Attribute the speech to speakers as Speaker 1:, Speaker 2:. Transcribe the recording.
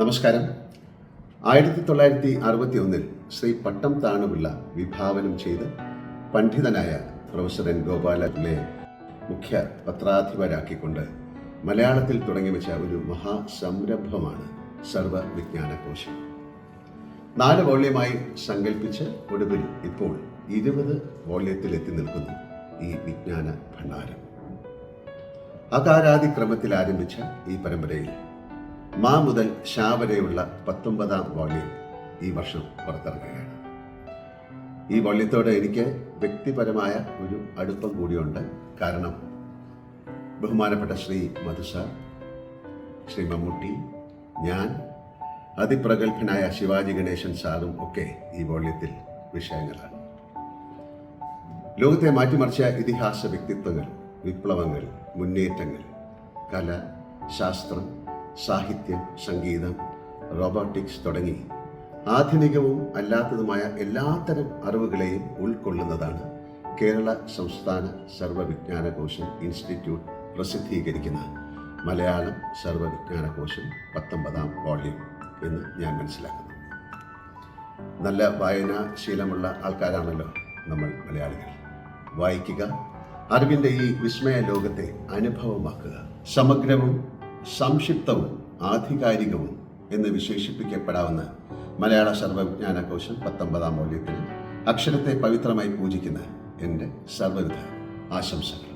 Speaker 1: നമസ്കാരം. ആയിരത്തി തൊള്ളായിരത്തി അറുപത്തി ഒന്നിൽ ശ്രീ പട്ടം താണുപിള്ള വിഭാവനം ചെയ്ത് പണ്ഡിതനായ പ്രൊഫസർ എൻ. ഗോപാലപിള്ളയെ മുഖ്യ പത്രാധിപരാക്കിക്കൊണ്ട് മലയാളത്തിൽ തുടങ്ങി വെച്ച ഒരു മഹാസംരംഭമാണ് സർവവിജ്ഞാനകോശം. നാല് വോള്യമായി സങ്കല്പിച്ച് ഒടുവിൽ ഇപ്പോൾ ഇരുപത് വോള്യത്തിൽ എത്തി നിൽക്കുന്നു ഈ വിജ്ഞാന ഭണ്ഡാരം അകാരാതിക്രമത്തിൽ ആരംഭിച്ച ഈ പരമ്പരയിൽ മാ മുതൽ ഷാ വരെയുള്ള പത്തൊമ്പതാം വോള്യം ഈ വർഷം പുറത്തിറങ്ങുകയാണ്. ഈ വോള്യത്തോടെ എനിക്ക് വ്യക്തിപരമായ ഒരു അടുപ്പം കൂടിയുണ്ട്. കാരണം ബഹുമാനപ്പെട്ട ശ്രീ മധുസ ശ്രീ മമ്മൂട്ടി ഞാൻ അതിപ്രഗത്ഭനായ ശിവാജി ഗണേശൻ സാറും ഒക്കെ ഈ വോള്യത്തിൽ വിഷയങ്ങളാണ്. ലോകത്തെ മാറ്റിമറിച്ച ഇതിഹാസ വ്യക്തിത്വങ്ങൾ വിപ്ലവങ്ങൾ മുന്നേറ്റങ്ങൾ കല ശാസ്ത്രം സാഹിത്യം സംഗീതം റോബോട്ടിക്സ് തുടങ്ങി ആധുനികവും അല്ലാത്തതുമായ എല്ലാത്തരം അറിവുകളെയും ഉൾക്കൊള്ളുന്നതാണ് കേരള സംസ്ഥാന സർവവിജ്ഞാനകോശം ഇൻസ്റ്റിറ്റ്യൂട്ട് പ്രസിദ്ധീകരിക്കുന്ന മലയാളം സർവവിജ്ഞാനകോശം പത്തൊമ്പതാം വോളിയം എന്ന് ഞാൻ മനസ്സിലാക്കുന്നു. നല്ല വായനാശീലമുള്ള ആൾക്കാരാണല്ലോ നമ്മൾ മലയാളികൾ. വായിക്കുക അറിവിന്റെ ഈ വിസ്മയ ലോകത്തെ അനുഭവമാക്കുക സമഗ്രവും സംക്ഷിപ്തവും ആധികാരികവും എന്ന് വിശേഷിപ്പിക്കപ്പെടാവുന്ന മലയാള സർവവിജ്ഞാനകോശം പത്തൊമ്പതാം മൂല്യത്തിൽ അക്ഷരത്തെ പവിത്രമായി പൂജിക്കുന്ന എന്റെ സർവവിധ ആശംസകൾ.